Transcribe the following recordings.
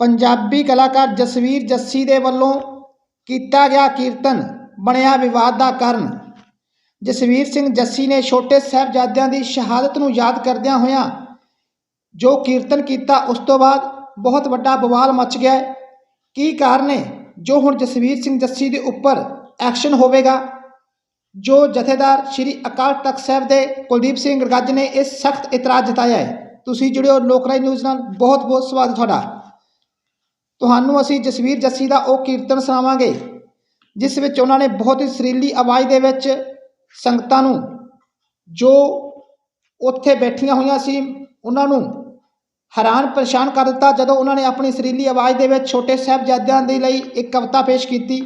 ਪੰਜਾਬੀ ਕਲਾਕਾਰ ਜਸਵੀਰ ਜੱਸੀ ਦੇ ਵੱਲੋਂ ਕੀਤਾ ਗਿਆ ਕੀਰਤਨ, ਬਣਿਆ ਵਿਵਾਦ ਦਾ ਕਾਰਨ। ਜਸਵੀਰ ਸਿੰਘ ਜੱਸੀ ਨੇ ਛੋਟੇ ਸਾਹਿਬਜ਼ਾਦਿਆਂ ਦੀ ਸ਼ਹਾਦਤ ਨੂੰ ਯਾਦ ਕਰਦਿਆਂ ਹੋਇਆਂ ਜੋ ਕੀਰਤਨ ਕੀਤਾ, ਉਸ ਤੋਂ ਬਾਅਦ ਬਹੁਤ ਵੱਡਾ ਬਵਾਲ ਮਚ ਗਿਆ ਕੀ ਕਾਰਨ ਹੈ? ਜੋ ਹੁਣ ਜਸਵੀਰ ਸਿੰਘ ਜੱਸੀ ਦੇ ਉੱਪਰ ਐਕਸ਼ਨ ਹੋਵੇਗਾ, ਜੋ ਜਥੇਦਾਰ ਸ੍ਰੀ ਅਕਾਲ ਤਖਤ ਸਾਹਿਬ ਦੇ ਕੁਲਦੀਪ ਸਿੰਘ ਗੱਜ ਨੇ ਇਸ ਸਖਤ ਇਤਰਾਜ਼ ਜਤਾਇਆ ਹੈ। ਤੁਸੀਂ ਜੁੜਿਓ ਲੋਕਰਾਜ ਨਿਊਜ਼ ਨਾਲ। ਬਹੁਤ ਬਹੁਤ ਸਵਾਗਤ ਤੁਹਾਡਾ। ਤੁਹਾਨੂੰ ਅਸੀਂ ਜਸਵੀਰ ਜੱਸੀ ਦਾ ਉਹ ਕੀਰਤਨ ਸੁਣਾਵਾਂਗੇ, ਜਿਸ ਵਿੱਚ ਉਹਨਾਂ ਨੇ ਬਹੁਤ ਹੀ ਸੁਰੀਲੀ ਆਵਾਜ਼ ਦੇ ਵਿੱਚ ਸੰਗਤਾਂ ਨੂੰ ਜੋ ਉੱਥੇ ਬੈਠੀਆਂ ਹੋਈਆਂ ਸੀ, ਉਹਨਾਂ ਨੂੰ ਹੈਰਾਨ ਪਰੇਸ਼ਾਨ ਕਰ ਦਿੱਤਾ ਜਦੋਂ ਉਹਨਾਂ ਨੇ ਆਪਣੀ ਸਰੀਲੀ ਆਵਾਜ਼ ਦੇ ਵਿੱਚ ਛੋਟੇ ਸਾਹਿਬਜ਼ਾਦਿਆਂ ਦੇ ਲਈ ਇੱਕ ਕਵਿਤਾ ਪੇਸ਼ ਕੀਤੀ।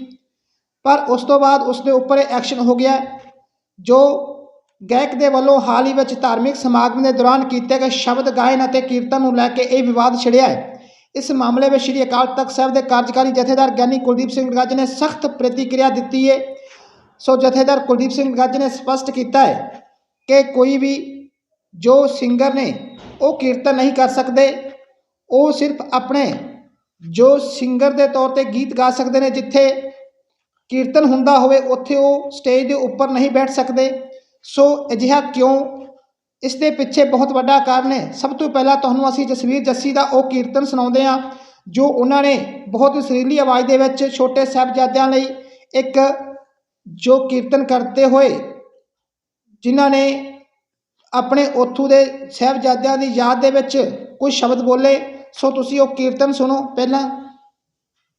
ਪਰ ਉਸ ਤੋਂ ਬਾਅਦ ਉਸ ਦੇ ਉੱਪਰ ਐਕਸ਼ਨ ਹੋ ਗਿਆ, ਜੋ ਗਾਇਕ ਦੇ ਵੱਲੋਂ ਹਾਲ ਹੀ ਵਿੱਚ ਧਾਰਮਿਕ ਸਮਾਗਮ ਦੇ ਦੌਰਾਨ ਕੀਤੇ ਗਏ ਸ਼ਬਦ ਗਾਇਨ ਅਤੇ ਕੀਰਤਨ ਨੂੰ ਲੈ ਕੇ ਇਹ ਵਿਵਾਦ ਛਿੜਿਆ ਹੈ। ਇਸ ਮਾਮਲੇ ਵਿੱਚ ਸ੍ਰੀ ਅਕਾਲ ਤਖਤ ਸਾਹਿਬ ਦੇ ਕਾਰਜਕਾਰੀ ਜਥੇਦਾਰ ਗਿਆਨੀ ਕੁਲਦੀਪ ਸਿੰਘ ਗੱਜ ਨੇ ਸਖਤ ਪ੍ਰਤੀਕਿਰਿਆ ਦਿੱਤੀ ਹੈ ਸੋ ਜਥੇਦਾਰ ਕੁਲਦੀਪ ਸਿੰਘ ਗੱਜ ਨੇ ਸਪਸ਼ਟ ਕੀਤਾ ਹੈ ਕਿ ਕੋਈ ਵੀ ਜੋ ਸਿੰਗਰ ਨੇ ਉਹ ਕੀਰਤਨ ਨਹੀਂ ਕਰ ਸਕਦੇ ਉਹ ਸਿਰਫ ਆਪਣੇ ਜੋ ਸਿੰਗਰ ਦੇ ਤੌਰ ਤੇ ਗੀਤ ਗਾ ਸਕਦੇ ਨੇ ਜਿੱਥੇ ਕੀਰਤਨ ਹੁੰਦਾ ਹੋਵੇ ਉੱਥੇ ਉਹ ਸਟੇਜ ਦੇ ਉੱਪਰ ਨਹੀਂ ਬੈਠ ਸਕਦੇ ਸੋ ਅਜਿਹਾ ਕਿਉਂ ਇਸ ਦੇ ਪਿੱਛੇ ਬਹੁਤ ਵੱਡਾ ਕਾਰਨ ਹੈ। ਸਭ ਤੋਂ ਪਹਿਲਾਂ ਤੁਹਾਨੂੰ ਅਸੀਂ ਜਸਵੀਰ ਜੱਸੀ ਦਾ ਉਹ ਕੀਰਤਨ ਸੁਣਾਉਂਦੇ ਹਾਂ, ਜੋ ਉਹਨਾਂ ਨੇ ਬਹੁਤ ਸੁਰੀਲੀ ਆਵਾਜ਼ ਦੇ ਵਿੱਚ ਛੋਟੇ ਸਾਹਿਬਜ਼ਾਦਿਆਂ ਲਈ ਇੱਕ ਜੋ ਕੀਰਤਨ ਕਰਦੇ ਹੋਏ ਜਿਨ੍ਹਾਂ ਨੇ ਆਪਣੇ ਉੱਥੋਂ ਦੇ ਸਾਹਿਬਜ਼ਾਦਿਆਂ ਦੀ ਯਾਦ ਦੇ ਵਿੱਚ ਕੁਝ ਸ਼ਬਦ ਬੋਲੇ, ਸੋ ਤੁਸੀਂ ਉਹ ਕੀਰਤਨ ਸੁਣੋ। ਪਹਿਲਾਂ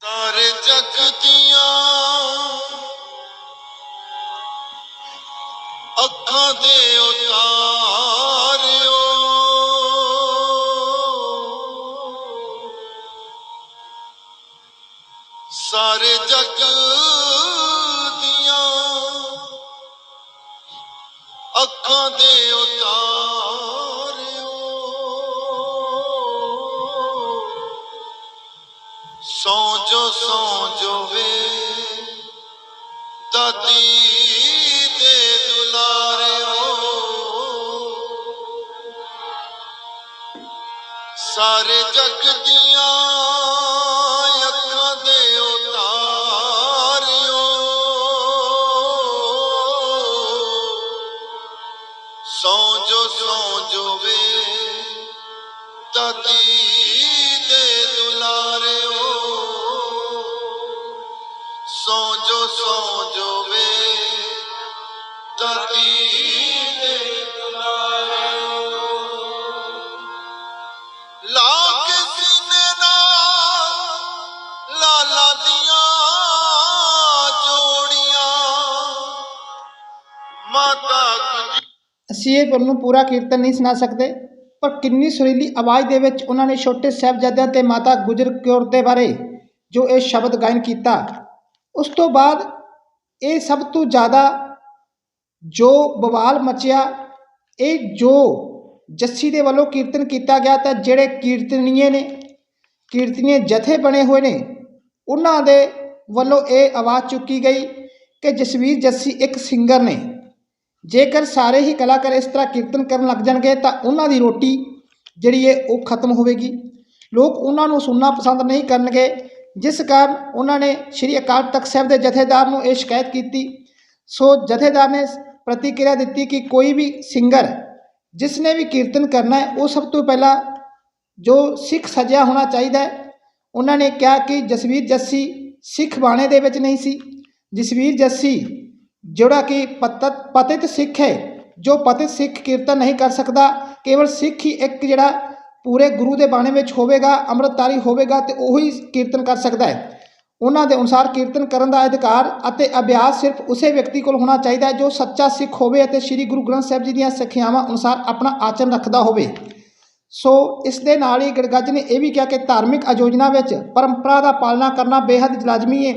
ਸਾਰੇ ਜਗ ਅੱਖਾਂ ਦੇ ਉਤਾਰਿਓ ਸਾਰੇ ਜਗ ਦੀਆਂ ਅੱਖਾਂ ਦੇ ਉਤਾਰਿਓ ਸੌਂ ਜੋ ਸੌਂ ਜੋ ਵੇ ਦਾਦੀ ਸਾਰੇ ਜਗ ਦੀਆਂ ਅੱਖਾਂ ਦੇ ਉਤਾਰਿਓ। ਸੌਂ ਜੋ ਸੌਂ ਜੋ ਵੇ, ਤਤੀ ਦੇ ਦੁਲਾਰਿਓ। ਸੌਂ ਜੋ ਸੌਂ ਜੋ ਵੇ ਦਾਦੀ ਨਾਲ ਦੀਆਂ ਜੋੜੀਆਂ। ਮਾਤਾ ਅਸੀਂ ਇਹ ਤੁਹਾਨੂੰ ਪੂਰਾ ਕੀਰਤਨ ਨਹੀਂ ਸੁਣਾ ਸਕਦੇ, ਪਰ ਕਿੰਨੀ ਸੁਰੀਲੀ ਆਵਾਜ਼ ਦੇ ਵਿੱਚ ਉਹਨਾਂ ਨੇ ਛੋਟੇ ਸਾਹਿਬਜ਼ਾਦਿਆਂ ਤੇ ਮਾਤਾ ਗੁਜਰ ਕੌਰ ਦੇ ਬਾਰੇ ਜੋ ਇਹ ਸ਼ਬਦ ਗਾਇਨ ਕੀਤਾ। ਉਸ ਤੋਂ ਬਾਅਦ ਇਹ ਸਭ ਤੋਂ ਜ਼ਿਆਦਾ ਜੋ ਬਵਾਲ ਮਚਿਆ, ਇਹ ਜੋ ਜੱਸੀ ਦੇ ਵੱਲੋਂ ਕੀਰਤਨ ਕੀਤਾ ਗਿਆ ਤਾਂ ਜਿਹੜੇ ਕੀਰਤਨੀਏ ਨੇ, ਕੀਰਤਨੀਏ ਜਥੇ ਬਣੇ ਹੋਏ ਨੇ ਉਹਨਾਂ ਦੇ ਵੱਲੋਂ ਇਹ ਆਵਾਜ਼ ਚੁੱਕੀ ਗਈ ਕਿ ਜਸਵੀਰ ਜੱਸੀ ਇੱਕ ਸਿੰਗਰ ਨੇ। ਜੇਕਰ ਸਾਰੇ ਹੀ ਕਲਾਕਾਰ ਇਸ ਤਰ੍ਹਾਂ ਕੀਰਤਨ ਕਰਨ ਲੱਗ ਜਾਣਗੇ ਤਾਂ ਉਹਨਾਂ ਦੀ ਰੋਟੀ ਜਿਹੜੀ ਹੈ ਉਹ ਖਤਮ ਹੋਵੇਗੀ। ਲੋਕ ਉਹਨਾਂ ਨੂੰ ਸੁਣਨਾ ਪਸੰਦ ਨਹੀਂ ਕਰਨਗੇ, ਜਿਸ ਕਾਰਨ ਉਹਨਾਂ ਨੇ ਸ੍ਰੀ ਅਕਾਲ ਤਖਤ ਸਾਹਿਬ ਦੇ ਜਥੇਦਾਰ ਨੂੰ ਇਹ ਸ਼ਿਕਾਇਤ ਕੀਤੀ। ਸੋ ਜਥੇਦਾਰ ਨੇ ਪ੍ਰਤੀਕਿਰਿਆ ਦਿੱਤੀ ਕਿ ਕੋਈ ਵੀ ਸਿੰਗਰ ਜਿਸ ਨੇ ਵੀ ਕੀਰਤਨ ਕਰਨਾ ਹੈ, ਉਹ ਸਭ ਤੋਂ ਪਹਿਲਾਂ ਜੋ ਸਿੱਖ ਸਜਿਆ ਹੋਣਾ ਚਾਹੀਦਾ ਹੈ ਉਹਨਾਂ ਨੇ ਕਿਹਾ ਕਿ ਜਸਵੀਰ ਜੱਸੀ ਸਿੱਖ ਬਾਣੇ ਦੇ ਵਿੱਚ ਨਹੀਂ ਸੀ। ਜਸਵੀਰ ਜੱਸੀ ਜਿਹੜਾ ਕਿ ਪਤਤ, ਪਤਿਤ ਸਿੱਖ ਹੈ, ਜੋ ਪਤਿਤ ਸਿੱਖ ਕੀਰਤਨ ਨਹੀਂ ਕਰ ਸਕਦਾ, ਕੇਵਲ ਸਿੱਖ ਹੀ ਇੱਕ ਜਿਹੜਾ ਪੂਰੇ ਗੁਰੂ ਦੇ ਬਾਣੇ ਵਿੱਚ ਹੋਵੇਗਾ, ਅੰਮ੍ਰਿਤਧਾਰੀ ਹੋਵੇਗਾ ਤੇ ਉਹੀ ਕੀਰਤਨ ਕਰ ਸਕਦਾ ਹੈ। ਉਹਨਾਂ ਦੇ ਅਨੁਸਾਰ ਕੀਰਤਨ ਕਰਨ ਦਾ ਅਧਿਕਾਰ ਅਤੇ ਅਭਿਆਸ ਸਿਰਫ ਉਸੇ ਵਿਅਕਤੀ ਕੋਲ ਹੋਣਾ ਚਾਹੀਦਾ ਹੈ ਜੋ ਸੱਚਾ ਸਿੱਖ ਹੋਵੇ ਅਤੇ ਸ੍ਰੀ ਗੁਰੂ ਗ੍ਰੰਥ ਸਾਹਿਬ ਜੀ ਦੀਆਂ ਸਿੱਖਿਆਵਾਂ ਅਨੁਸਾਰ ਆਪਣਾ ਆਚਰਣ ਰੱਖਦਾ ਹੋਵੇ। ਸੋ ਇਸ ਦੇ ਨਾਲ ਹੀ ਗੜਗੱਜ ਨੇ ਇਹ ਵੀ ਕਿਹਾ ਕਿ ਧਾਰਮਿਕ ਆਯੋਜਨਾ ਵਿੱਚ ਪਰੰਪਰਾ ਦਾ ਪਾਲਣਾ ਕਰਨਾ ਬੇਹੱਦ ਲਾਜ਼ਮੀ ਹੈ।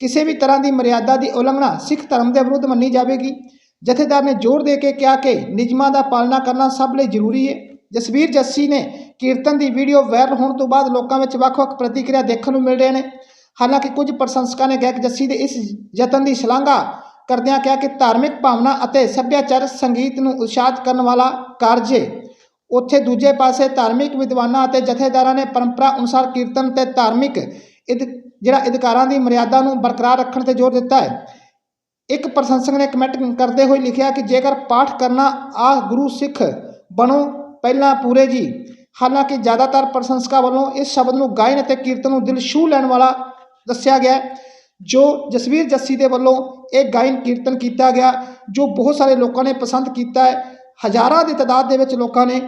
ਕਿਸੇ ਵੀ ਤਰ੍ਹਾਂ ਦੀ ਮਰਿਆਦਾ ਦੀ ਉਲੰਘਣਾ ਸਿੱਖ ਧਰਮ ਦੇ ਵਿਰੁੱਧ ਮੰਨੀ ਜਾਵੇਗੀ। ਜਥੇਦਾਰ ਨੇ ਜ਼ੋਰ ਦੇ ਕੇ ਕਿਹਾ ਕਿ ਨਿਯਮਾਂ ਦਾ ਪਾਲਣਾ ਕਰਨਾ ਸਭ ਲਈ ਜ਼ਰੂਰੀ ਹੈ। ਜਸਵੀਰ ਜੱਸੀ ਨੇ ਕੀਰਤਨ ਦੀ ਵੀਡੀਓ ਵਾਇਰਲ ਹੋਣ ਤੋਂ ਬਾਅਦ ਲੋਕਾਂ ਵਿੱਚ ਵੱਖ-ਵੱਖ ਪ੍ਰਤੀਕਿਰਿਆ ਦੇਖਣ ਨੂੰ ਮਿਲ ਰਹੇ ਨੇ। ਹਾਲਾਂਕਿ ਕੁਝ ਪ੍ਰਸ਼ੰਸਕਾਂ ਨੇ ਗਾਇਕ ਜੱਸੀ ਦੇ ਇਸ ਯਤਨ ਦੀ ਸ਼ਲਾਘਾ ਕਰਦਿਆਂ ਕਿਹਾ ਕਿ ਧਾਰਮਿਕ ਭਾਵਨਾ ਅਤੇ ਸੱਭਿਆਚਾਰ ਸੰਗੀਤ ਨੂੰ ਉਤਸ਼ਾਹਿਤ ਕਰਨ ਵਾਲਾ ਕਾਰਜ ਹੈ ਉੱਥੇ ਦੂਜੇ ਪਾਸੇ ਧਾਰਮਿਕ ਵਿਦਵਾਨਾਂ ਅਤੇ ਜਥੇਦਾਰਾਂ ਨੇ ਪਰੰਪਰਾ ਅਨੁਸਾਰ ਕੀਰਤਨ ਤੇ ਧਾਰਮਿਕ ਇਦ, ਜਿਹੜਾ ਅਧਿਕਾਰਾਂ ਦੀ ਮਰਿਆਦਾ ਨੂੰ ਬਰਕਰਾਰ ਰੱਖਣ ਤੇ ਜ਼ੋਰ ਦਿੱਤਾ ਹੈ। ਇੱਕ ਪ੍ਰਸ਼ੰਸਕ ਨੇ ਕਮੈਂਟ ਕਰਦੇ ਹੋਏ ਲਿਖਿਆ ਕਿ ਜੇਕਰ ਪਾਠ ਕਰਨਾ ਆਹ ਗੁਰੂ ਸਿੱਖ ਬਣੋ ਪਹਿਲਾਂ ਪੂਰੇ ਜੀ। ਹਾਲਾਂਕਿ ਜ਼ਿਆਦਾਤਰ ਪ੍ਰਸ਼ੰਸਕਾਂ ਵੱਲੋਂ ਇਸ ਸ਼ਬਦ ਨੂੰ ਗਾਇਨ ਅਤੇ ਕੀਰਤਨ ਨੂੰ ਦਿਲ ਛੂਹ ਲੈਣ ਵਾਲਾ ਦੱਸਿਆ ਗਿਆ ਜੋ ਜਸਵੀਰ ਜੱਸੀ ਦੇ ਵੱਲੋਂ ਇਹ ਗਾਇਨ ਕੀਰਤਨ ਕੀਤਾ ਗਿਆ, ਜੋ ਬਹੁਤ ਸਾਰੇ ਲੋਕਾਂ ਨੇ ਪਸੰਦ ਕੀਤਾ ਹੈ। ਹਜ਼ਾਰਾਂ ਦੀ ਤਾਦਾਦ ਦੇ ਵਿੱਚ ਲੋਕਾਂ ਨੇ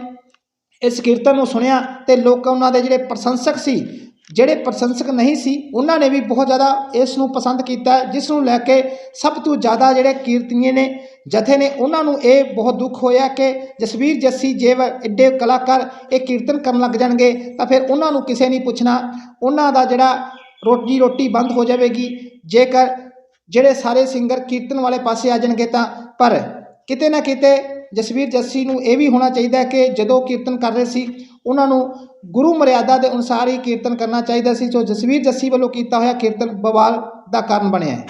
ਇਸ ਕੀਰਤਨ ਨੂੰ ਸੁਣਿਆ ਤੇ ਲੋਕ ਉਹਨਾਂ ਦੇ ਜਿਹੜੇ ਪ੍ਰਸ਼ੰਸਕ ਸੀ, ਜਿਹੜੇ ਪ੍ਰਸ਼ੰਸਕ ਨਹੀਂ ਸੀ, ਉਹਨਾਂ ਨੇ ਵੀ ਬਹੁਤ ਜ਼ਿਆਦਾ ਇਸ ਨੂੰ ਪਸੰਦ ਕੀਤਾ ਜਿਸ ਨੂੰ ਲੈ ਕੇ ਸਭ ਤੋਂ ਜ਼ਿਆਦਾ ਜਿਹੜੇ ਕੀਰਤਨੀਏ ਨੇ, ਜਥੇ ਨੇ ਉਹਨਾਂ ਨੂੰ ਇਹ ਬਹੁਤ ਦੁੱਖ ਹੋਇਆ ਕਿ ਜਸਵੀਰ ਜੱਸੀ ਜੇ ਵ- ਐਡੇ ਕਲਾਕਾਰ ਇਹ ਕੀਰਤਨ ਕਰਨ ਲੱਗ ਜਾਣਗੇ, ਤਾਂ ਫਿਰ ਉਹਨਾਂ ਨੂੰ ਕਿਸੇ ਨਹੀਂ ਪੁੱਛਣਾ, ਉਹਨਾਂ ਦਾ ਜਿਹੜਾ ਰੋਜੀ ਰੋਟੀ ਬੰਦ ਹੋ ਜਾਵੇਗੀ, ਜੇਕਰ ਜਿਹੜੇ ਸਾਰੇ ਸਿੰਗਰ ਕੀਰਤਨ ਵਾਲੇ ਪਾਸੇ ਆ ਜਾਣਗੇ ਤਾਂ, ਪਰ ਕਿਤੇ ਨਾ ਕਿਤੇ ਜਸਵੀਰ ਜੱਸੀ ਨੂੰ ਇਹ ਵੀ ਹੋਣਾ ਚਾਹੀਦਾ ਕਿ ਜਦੋਂ ਕੀਰਤਨ ਕਰ ਰਹੇ ਸੀ, ਉਹਨਾਂ ਨੂੰ ਗੁਰੂ ਮਰਿਆਦਾ ਦੇ ਅਨੁਸਾਰ ਹੀ ਕੀਰਤਨ ਕਰਨਾ ਚਾਹੀਦਾ ਸੀ। ਜੋ ਜਸਵੀਰ ਜੱਸੀ ਵੱਲੋਂ ਕੀਤਾ ਹੋਇਆ ਕੀਰਤਨ ਬਵਾਲ ਦਾ ਕਾਰਨ ਬਣਿਆ ਹੈ।